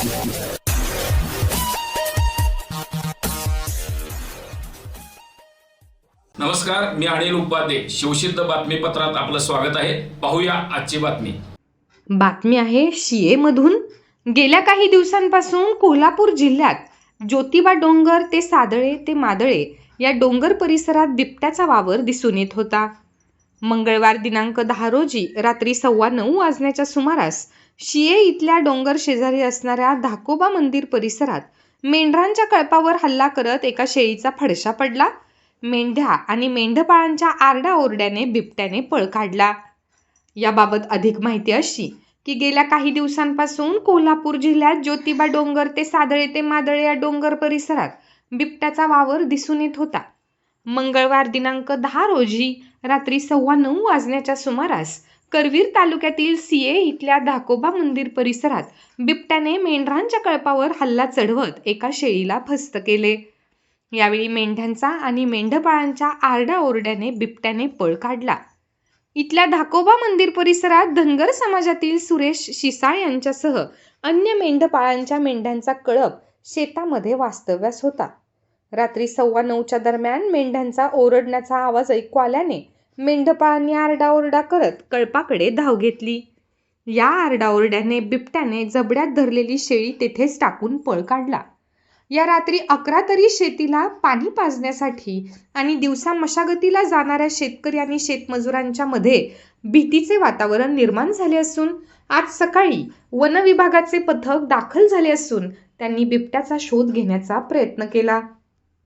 नमस्कार मी अनिल उपाध्ये. शिवसिद्ध बातमीपत्रात आपलं स्वागत आहे. पाहूया आजची बातमी. बातमी आहे शियेमधून गेल्या काही दिवसांपासून कोल्हापूर जिल्ह्यात ज्योतिबा डोंगर ते सादळे ते मादळे या डोंगर परिसरात बिबट्याचा वावर दिसून येत होता. मंगळवार दिनांक दहा रोजी रात्री सव्वा नऊ वाजण्याच्या सुमारास शिये इथल्या डोंगर शेजारी असणाऱ्या धाकोबा मंदिर परिसरात मेंढरांच्या कळपावर हल्ला करत एका शेळीचा फडशा पडला. मेंढ्या आणि मेंढपाळांच्या आरडाओरड्याने बिबट्याने पळ काढला. याबाबत अधिक माहिती अशी की गेल्या काही दिवसांपासून कोल्हापूर जिल्ह्यात ज्योतिबा डोंगर ते सादळे ते मादळे या डोंगर परिसरात बिबट्याचा वावर दिसून येत होता. मंगळवार दिनांक दहा रोजी रात्री सव्वा नऊ वाजण्याच्या सुमारास करवीर तालुक्यातील सीए इथल्या धाकोबा मंदिर परिसरात बिबट्याने मेंढरांच्या कळपावर हल्ला चढवत एका शेळीला फस्त केले. यावेळी मेंढ्यांचा आणि मेंढपाळांच्या आरडाओरड्याने बिबट्याने पळ काढला. इथल्या धाकोबा मंदिर परिसरात धनगर समाजातील सुरेश शिसाळ यांच्यासह अन्य मेंढपाळांच्या मेंढ्यांचा कळप शेतामध्ये वास्तव्यास होता. रात्री सव्वा नऊच्या दरम्यान मेंढ्यांचा ओरडण्याचा आवाज ऐकू आल्याने मेंढपाळांनी आरडाओरडा करत कळपाकडे धाव घेतली. या आरडाओरड्याने बिबट्याने जबड्यात धरलेली शेळी तेथेच टाकून पळ काढला. या रात्री अकरा तरी शेतीला पाणी पाजण्यासाठी आणि दिवसा मशागतीला जाणाऱ्या शेतकरी आणि शेतमजुरांच्या मध्ये भीतीचे वातावरण निर्माण झाले असून आज सकाळी वन विभागाचे पथक दाखल झाले असून त्यांनी बिबट्याचा शोध घेण्याचा प्रयत्न केला.